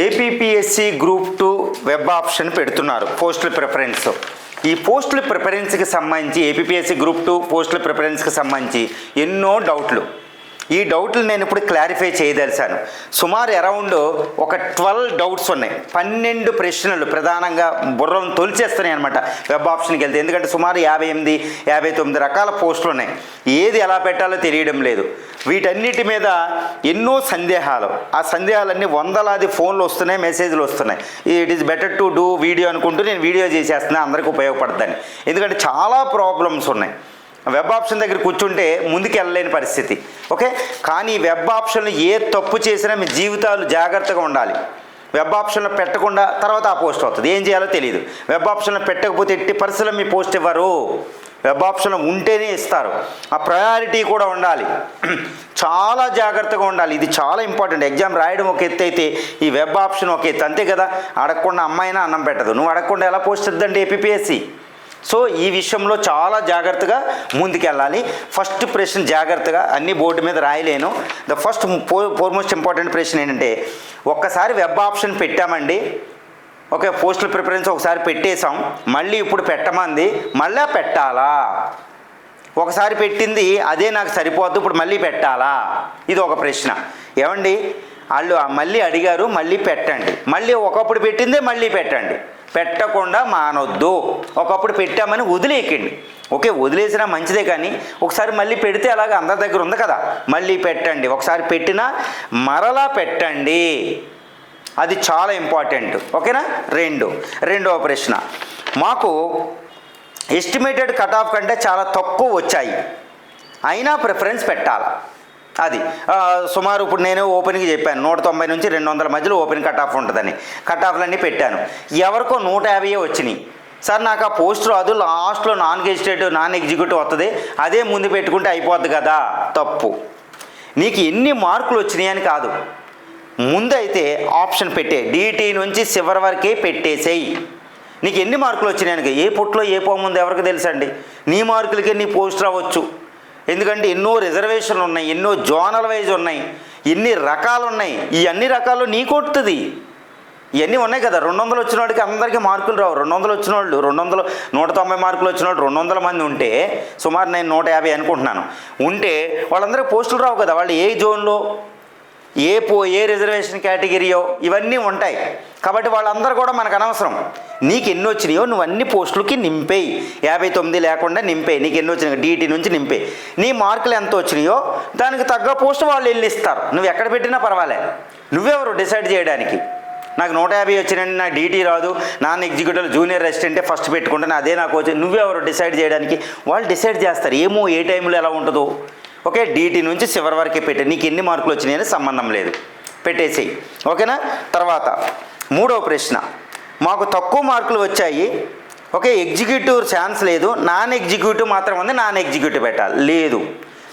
APPSC group two web option పెడుతున్నారు పోస్టుల preference ఈ పోస్టుల ప్రిఫరెన్స్కి సంబంధించి ఏపీపీఎస్సి గ్రూప్ టూ పోస్టుల ప్రిఫరెన్స్కి సంబంధించి ఎన్నో డౌట్లు ఈ డౌట్లు నేను ఇప్పుడు క్లారిఫై చేయదలిచాను. సుమారు అరౌండ్ ఒక ట్వెల్వ్ డౌట్స్ ఉన్నాయి. పన్నెండు ప్రశ్నలు ప్రధానంగా బుర్రం తొలిచేస్తున్నాయి అనమాట వెబ్ ఆప్షన్కి వెళ్తే. ఎందుకంటే సుమారు యాభై ఎనిమిది యాభై తొమ్మిది రకాల పోస్టులు ఉన్నాయి. ఏది ఎలా పెట్టాలో తెలియడం లేదు. వీటన్నిటి మీద ఎన్నో సందేహాలు. ఆ సందేహాలన్నీ వందలాది ఫోన్లు వస్తున్నాయి మెసేజ్లు వస్తున్నాయి. It is better to do video అనుకుంటూ నేను వీడియో చేసేస్తున్నా. అందరికీ ఉపయోగపడతాను ఎందుకంటే చాలా ప్రాబ్లమ్స్ ఉన్నాయి. వెబ్ ఆప్షన్ దగ్గర కూర్చుంటే ముందుకు వెళ్ళలేని పరిస్థితి. ఓకే? కానీ వెబ్ ఆప్షన్లు ఏ తప్పు చేసినా మీ జీవితాలు జాగ్రత్తగా ఉండాలి. వెబ్ ఆప్షన్లో పెట్టకుండా తర్వాత ఆ పోస్ట్ అవుతుంది ఏం చేయాలో తెలియదు వెబ్ ఆప్షన్లో పెట్టకపోతే ఎట్టి పరిస్థితుల్లో మీ పోస్ట్ ఇవ్వరు. వెబ్ ఆప్షన్ ఉంటేనే ఇస్తారు. ఆ ప్రయారిటీ కూడా ఉండాలి. చాలా జాగ్రత్తగా ఉండాలి. ఇది చాలా ఇంపార్టెంట్. ఎగ్జామ్ రాయడం ఒక ఎత్తు అయితే ఈ వెబ్ ఆప్షన్ ఒక ఎత్తు. అంతే కదా? అడగకుండా అమ్మాయినా అన్నం పెట్టదు. నువ్వు అడగకుండా ఎలా పోస్ట్ ఇద్దండి ఏపీఎస్సి సో ఈ విషయంలో చాలా జాగ్రత్తగా ముందుకెళ్ళాలి. ఫస్ట్ ప్రశ్న జాగ్రత్తగా అన్ని బోర్డు మీద రాయలేను. ద ఫస్ట్ ఫోర్మోస్ట్ ఇంపార్టెంట్ ప్రశ్న ఏంటంటే ఒక్కసారి వెబ్ ఆప్షన్ పెట్టామండి. ఓకే పోస్టల్ ప్రిఫరెన్స్ ఒకసారి పెట్టేశాం. మళ్ళీ ఇప్పుడు పెట్టమంది. మళ్ళీ పెట్టాలా? ఒకసారి పెట్టింది అదే నాకు సరిపోద్దు. ఇప్పుడు మళ్ళీ పెట్టాలా? ఇది ఒక ప్రశ్న. ఏమండి? వాళ్ళు మళ్ళీ అడిగారు మళ్ళీ పెట్టండి. మళ్ళీ ఒకప్పుడు పెట్టిందే మళ్ళీ పెట్టండి. పెట్టకుండా మానొద్దు. ఒకప్పుడు పెట్టామని వదిలేయకండి. ఓకే వదిలేసినా మంచిదే కానీ ఒకసారి మళ్ళీ పెడితే అలాగ అందరి దగ్గర ఉంది కదా. మళ్ళీ పెట్టండి. ఒకసారి పెట్టినా మరలా పెట్టండి. అది చాలా ఇంపార్టెంట్. ఓకేనా? రెండు. రెండవ ప్రశ్న. మాకు ఎస్టిమేటెడ్ కట్ ఆఫ్ కంటే చాలా తక్కువ వచ్చాయి. అయినా ప్రిఫరెన్స్ పెట్టాలి? అది. సుమారు ఇప్పుడు నేను ఓపెన్కి చెప్పాను. నూట తొంభై నుంచి రెండు వందల మధ్యలో ఓపెన్ కట్ ఆఫ్ ఉంటుందని. కట్ ఆఫ్లన్నీ పెట్టాను. ఎవరికో నూట యాభై వచ్చినాయి. సార్ నాకు ఆ పోస్ట్ రాదు. లాస్ట్లో నాన్ గెజిటేటివ్ నాన్ ఎగ్జిక్యూటివ్ వస్తుంది అదే ముందు పెట్టుకుంటే అయిపోద్ది కదా. తప్పు. నీకు ఎన్ని మార్కులు వచ్చినాయని కాదు కాదు. ముందైతే ఆప్షన్ పెట్టే డీటీ నుంచి చివరి వరకే పెట్టేసేయి. నీకు ఎన్ని మార్కులు వచ్చినాయనుక ఏ పుట్లో ఏ పోముంది ఎవరికి తెలుసండి? నీ మార్కులకే నీ పోస్ట్ రావచ్చు. ఎందుకంటే ఎన్నో రిజర్వేషన్లు ఉన్నాయి ఎన్నో జోనల్ వైజ్ ఉన్నాయి ఎన్ని రకాలు ఉన్నాయి ఈ అన్ని రకాలు నీ కొట్టుతుంది ఇవన్నీ ఉన్నాయి కదా రెండు వందలు వచ్చిన వాడికి అందరికీ మార్కులు రావు. రెండు వందలు వచ్చిన వాళ్ళు రెండు వందలు నూట తొంభై మార్కులు వచ్చిన వాళ్ళు రెండు వందల మంది ఉంటే సుమారు నేను నూట యాభై అనుకుంటున్నాను. ఉంటే వాళ్ళందరికీ పోస్టులు రావు కదా వాళ్ళు ఏ జోన్లో? ఏ పో ఏ రిజర్వేషన్ కేటగిరీయో ఇవన్నీ ఉంటాయి. కాబట్టి వాళ్ళందరూ కూడా మనకు అనవసరం. నీకు ఎన్ని వచ్చినాయో నువ్వు అన్ని పోస్టులకి నింపేయి. యాభై తొమ్మిది లేకుండా నింపేయి. నీకు ఎన్ని వచ్చినాయి డీటీ నుంచి నింపేయి. నీ మార్కులు ఎంత వచ్చినాయో దానికి తగ్గ పోస్ట్ వాళ్ళు వెళ్ళి ఇస్తారు. నువ్వు ఎక్కడ పెట్టినా పర్వాలే. నువ్వెవరు డిసైడ్ చేయడానికి? నాకు నూట యాభై వచ్చినండి నా డీటీ రాదు. నాన్న ఎగ్జిక్యూటివ్ జూనియర్ రెసిడెంటే ఫస్ట్ పెట్టుకుంటాను అదే నాకు వచ్చి నువ్వెవరు డిసైడ్ చేయడానికి? వాళ్ళు డిసైడ్ చేస్తారు. ఏమో ఏ టైంలో ఎలా ఉంటుందో. ఓకే డీటీ నుంచి చివరి వరకే పెట్టే నీకు ఎన్ని మార్కులు వచ్చినాయని సంబంధం లేదు. పెట్టేసేయి. ఓకేనా? తర్వాత మూడో ప్రశ్న. మాకు తక్కువ మార్కులు వచ్చాయి. ఓకే ఎగ్జిక్యూటివ్ ఛాన్స్ లేదు. నాన్ ఎగ్జిక్యూటివ్ మాత్రం ఉంది నాన్ ఎగ్జిక్యూటివ్ పెట్టాలి. లేదు.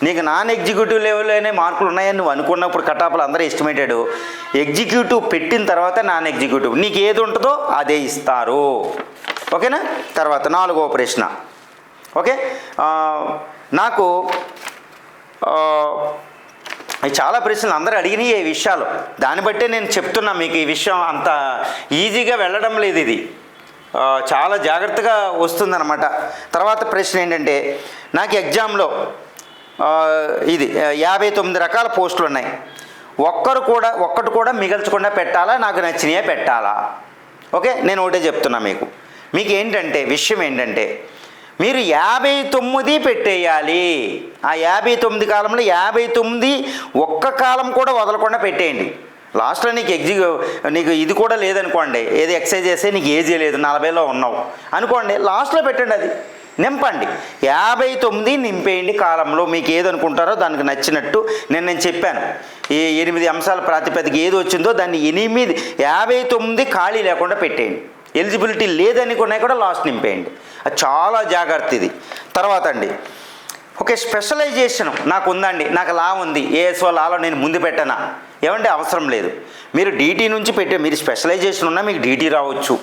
నీకు నాన్ ఎగ్జిక్యూటివ్ లెవెల్లోనే మార్కులు ఉన్నాయని నువ్వు అనుకున్నప్పుడు కటాపులు అందరూ ఎస్టిమేటెడ్ ఎగ్జిక్యూటివ్ పెట్టిన తర్వాత నాన్ ఎగ్జిక్యూటివ్. నీకు ఏది ఉంటుందో అదే ఇస్తారు. ఓకేనా? తర్వాత నాలుగో ప్రశ్న. ఓకే? నాకు చాలా ప్రశ్నలు అందరూ అడిగినాయి ఈ విషయాలు. దాన్ని బట్టే నేను చెప్తున్నా మీకు ఈ విషయం అంత ఈజీగా వెళ్ళడం లేదు ఇది. చాలా జాగ్రత్తగా వస్తుందన్నమాట. తర్వాత ప్రశ్న ఏంటంటే నాకు ఎగ్జామ్లో ఇది యాభై తొమ్మిది రకాల పోస్టులు ఉన్నాయి. ఒక్కరు కూడా ఒక్కటి కూడా మిగల్చకుండా పెట్టాలా? నాకు నచ్చినయే పెట్టాలా? ఓకే? నేను ఒకటే చెప్తున్నా మీకు. మీకు ఏంటంటే విషయం ఏంటంటే మీరు యాభై తొమ్మిది పెట్టేయాలి. ఆ యాభై తొమ్మిది కాలంలో యాభై తొమ్మిది ఒక్క కాలం కూడా వదలకుండా పెట్టేయండి. లాస్ట్లో నీకు ఎగ్జిక్యూ నీకు ఇది కూడా లేదనుకోండి. ఏది ఎక్సైజ్ చేస్తే నీకు ఏజీ లేదు నలభైలో ఉన్నావు. అనుకోండి లాస్ట్లో పెట్టండి అది. నింపండి. యాభై తొమ్మిది నింపేయండి కాలంలో. మీకు ఏదనుకుంటారో దానికి నచ్చినట్టు నేను నేను చెప్పాను. ఈ ఎనిమిది అంశాల ప్రాతిపదిక ఏది వచ్చిందో దాన్ని ఎనిమిది యాభై తొమ్మిది ఖాళీ లేకుండా పెట్టేయండి. ఎలిజిబిలిటీ లేదనుకున్నాయి కూడా లాస్ట్ నింపేయండి. చాలా జాగ్రత్త ఇది. తర్వాత అండి ఓకే స్పెషలైజేషన్ నాకు ఉందండి నాకు లా ఉంది ఏఎస్ఓ లాలో నేను ముందు పెట్టనా? ఏమంటే అవసరం లేదు. మీరు డీటీ నుంచి పెట్టే మీరు స్పెషలైజేషన్ ఉన్నా మీకు డీటీ రావచ్చు.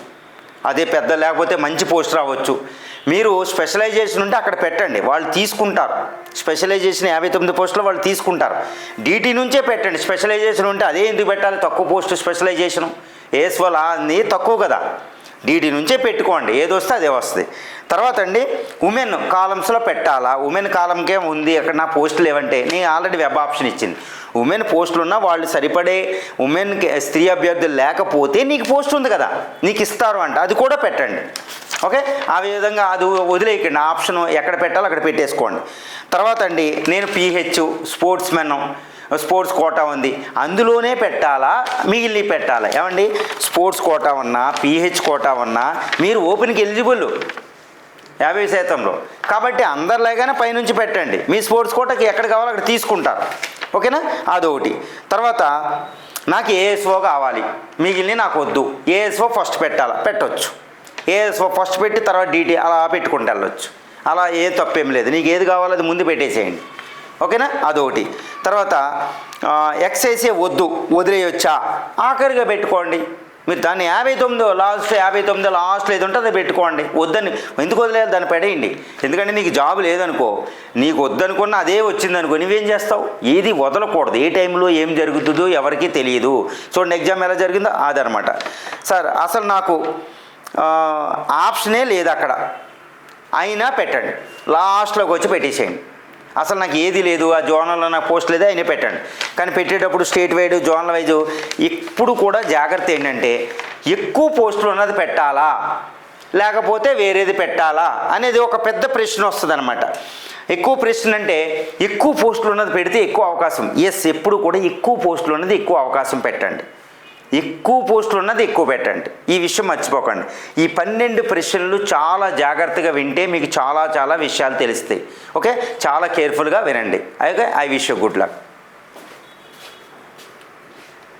అదే పెద్ద లేకపోతే మంచి పోస్ట్ రావచ్చు. మీరు స్పెషలైజేషన్ ఉంటే అక్కడ పెట్టండి వాళ్ళు తీసుకుంటారు. స్పెషలైజేషన్ యాభై తొమ్మిది పోస్టులు వాళ్ళు తీసుకుంటారు. డీటీ నుంచే పెట్టండి స్పెషలైజేషన్ ఉంటే అదే ఎందుకు పెట్టాలి? తక్కువ పోస్ట్ స్పెషలైజేషన్ ఏఎస్ఓ లా అని తక్కువ కదా. డీడీ నుంచే పెట్టుకోండి. ఏది వస్తే అదే వస్తుంది. తర్వాత అండి ఉమెన్ కాలమ్స్లో పెట్టాలా? ఉమెన్ కాలంకే ఉంది? అక్కడ నా పోస్టులు ఏవంటే నేను ఆల్రెడీ వెబ్ ఆప్షన్ ఇచ్చింది. ఉమెన్ పోస్టులు ఉన్నా వాళ్ళు సరిపడే ఉమెన్ స్త్రీ అభ్యర్థులు లేకపోతే నీకు పోస్ట్ ఉంది కదా? నీకు ఇస్తారు అంట. అది కూడా పెట్టండి. ఓకే? ఆ విధంగా అది వదిలేయకండి. ఆప్షన్ ఎక్కడ పెట్టాలో అక్కడ పెట్టేసుకోండి. తర్వాత అండి నేను PH sports men sports quota ఉంది. అందులోనే పెట్టాలా? మిగిలిన పెట్టాలా? ఏమండి? స్పోర్ట్స్ కోటా ఉన్నా పీహెచ్ కోటా ఉన్నా మీరు ఓపెన్కి ఎలిజిబుల్. యాభై శాతంలో. కాబట్టి అందరిలాగానే పైనుంచి పెట్టండి. మీ స్పోర్ట్స్ కోటకి ఎక్కడ కావాలో అక్కడ తీసుకుంటారు ఓకేనా? అదొకటి. తర్వాత నాకు ఏఎస్ఓ కావాలి. మిగిలిన నాకు వద్దు. ఏఎస్ఓ ఫస్ట్ పెట్టాలా? పెట్టొచ్చు. ఏఎస్ఓ ఫస్ట్ పెట్టి తర్వాత డీటీ అలా పెట్టుకుంటూ వెళ్ళొచ్చు. అలా ఏ తప్పేం లేదు. నీకు ఏది కావాలో అది ముందు పెట్టేసేయండి. ఓకేనా? అదొకటి. తర్వాత ఎక్సైజే వద్దు వదిలేయొచ్చా? ఆఖరిగా పెట్టుకోండి. మీరు దాన్ని యాభై తొమ్మిదో లాస్ట్ యాభై తొమ్మిదో లాస్ట్లో ఏది ఉంటే అది పెట్టుకోండి. వద్దని. ఎందుకు వదిలేదు దాన్ని పడేయండి. ఎందుకంటే నీకు జాబ్ లేదనుకో నీకు వద్దనుకున్న అదే వచ్చిందనుకో నువ్వేం చేస్తావు? ఏది వదలకూడదు. ఏ టైంలో ఏం జరుగుతుందో ఎవరికీ తెలియదు. చూడండి ఎగ్జామ్ ఎలా జరిగిందో అదనమాట సార్ అసలు నాకు ఆప్షనే లేదు అక్కడ. అయినా పెట్టండి. లాస్ట్లోకి వచ్చి పెట్టేసేయండి. అసలు నాకు ఏది లేదు ఆ జోనల్లో నాకు పోస్ట్ లేదు అయినా పెట్టండి. కానీ పెట్టేటప్పుడు స్టేట్ వైడ్ జోనల్ వైజ్ ఇప్పుడు కూడా జాగ్రత్త ఏంటంటే ఎక్కువ పోస్టులు ఉన్నది పెట్టాలా లేకపోతే వేరేది పెట్టాలా అనేది ఒక పెద్ద ప్రశ్న వస్తుంది అనమాట ఎక్కువ ప్రశ్న అంటే ఎక్కువ పోస్టులు ఉన్నది పెడితే ఎక్కువ అవకాశం. ఎస్ ఎప్పుడు కూడా ఎక్కువ పోస్టులు ఉన్నది ఎక్కువ అవకాశం పెట్టండి. ఎక్కువ పోస్టులు ఉన్నది ఎక్కువ పెట్టండి. ఈ విషయం మర్చిపోకండి. ఈ పన్నెండు ప్రశ్నలు చాలా జాగ్రత్తగా వింటే మీకు చాలా చాలా విషయాలు తెలుస్తాయి. ఓకే? చాలా కేర్ఫుల్గా వినండి. Okay? I wish good luck.